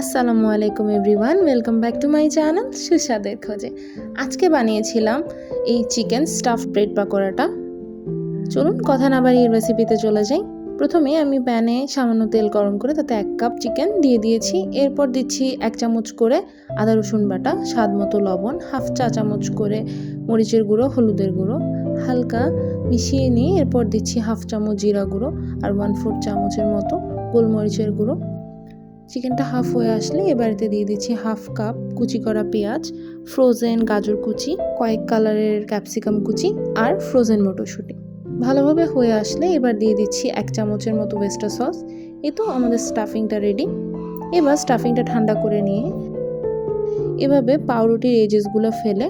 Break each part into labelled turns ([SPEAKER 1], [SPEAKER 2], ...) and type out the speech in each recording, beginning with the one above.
[SPEAKER 1] আসসালামু আলাইকুম everyone, welcome back to my channel সুস্বাদের খোঁজে। আজকে বানিয়েছিলাম এই চিকেন স্টাফ ব্রেড পাকোড়াটা। চলুন কথা না বাড়িয়ে রেসিপিতে চলে যাই। প্রথমে আমি প্যানে সামান্য তেল গরম করে তাতে এক কাপ চিকেন দিয়ে দিয়েছি। এরপর দিচ্ছি এক চামচ করে আদা রসুন বাটা, স্বাদ মতো লবণ, হাফ চা চামচ করে মরিচের গুঁড়ো, হলুদের গুঁড়ো। হালকা মিশিয়ে নিয়ে এরপর দিচ্ছি হাফ চামচ জিরা গুঁড়ো আর ওয়ান ফোর চামচের মতো গোলমরিচের গুঁড়ো। চিকেনটা হাফ হয়ে আসলে এবারেতে দিয়ে দিচ্ছি হাফ কাপ কুচি করা পেঁয়াজ ফ্রোজেন গাজর কুচি, কয়েক কালারের ক্যাপসিকাম কুচি আর ফ্রোজেন মটরশুঁটি। ভালোভাবে হয়ে আসলে এবার দিয়ে দিচ্ছি এক চামচের মতো ওয়েস্টার সস এ তো আমাদের স্টাফিংটা রেডি এবার স্টাফিংটা ঠান্ডা করে নিয়ে এভাবে পাউরুটির এজেসগুলো ফেলে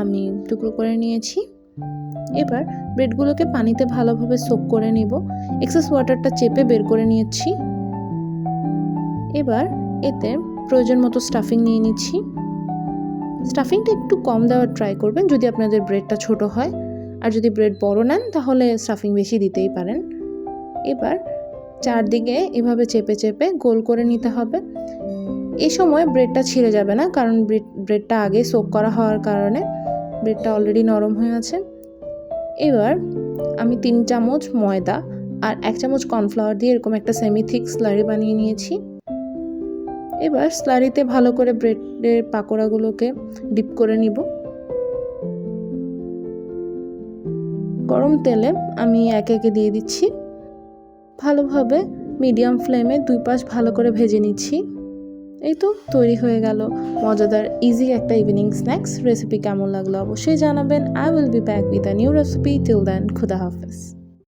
[SPEAKER 1] আমি টুকরো করে নিয়েছি। এবার ব্রেডগুলোকে পানিতে ভালোভাবে সোক করে নিব। এক্সেস ওয়াটারটা চেপে বের করে নিয়েছি। এবার এতে প্রয়োজন মতো স্টাফিং নিয়ে নিচ্ছি। স্টাফিংটা একটু কম দেওয়ার ট্রাই করবেন যদি আপনাদের ব্রেডটা ছোট হয়। আর যদি ব্রেড বড় নেন, তাহলে স্টাফিং বেশি দিতেই পারেন। এবার চারদিকে এভাবে চেপে চেপে গোল করে নিতে হবে। এই সময় ব্রেডটা ছিঁড়ে যাবে না, কারণ ব্রেড ব্রেডটা আগে সোক করা হওয়ার কারণে ব্রেডটা অলরেডি নরম হয়ে আছে। এবার আমি তিন চামচ ময়দা আর এক চামচ কর্নফ্লাওয়ার দিয়ে এরকম একটা সেমি থিক স্লারি বানিয়ে নিয়েছি। এবার স্লারিতে ভালো করে ব্রেডের পাকোড়াগুলোকে ডিপ করে নিব। গরম তেলে আমি একে একে দিয়ে দিচ্ছি। ভালোভাবে মিডিয়াম ফ্লেমে দুই পাশ ভালো করে ভেজে নিচ্ছি। এই তো তৈরি হয়ে গেল মজাদার ইজি একটা ইভিনিং স্ন্যাক্স রেসিপি কেমন লাগল অবশ্যই জানাবেন। I will be back with a new recipe till then খুদা হাফেজ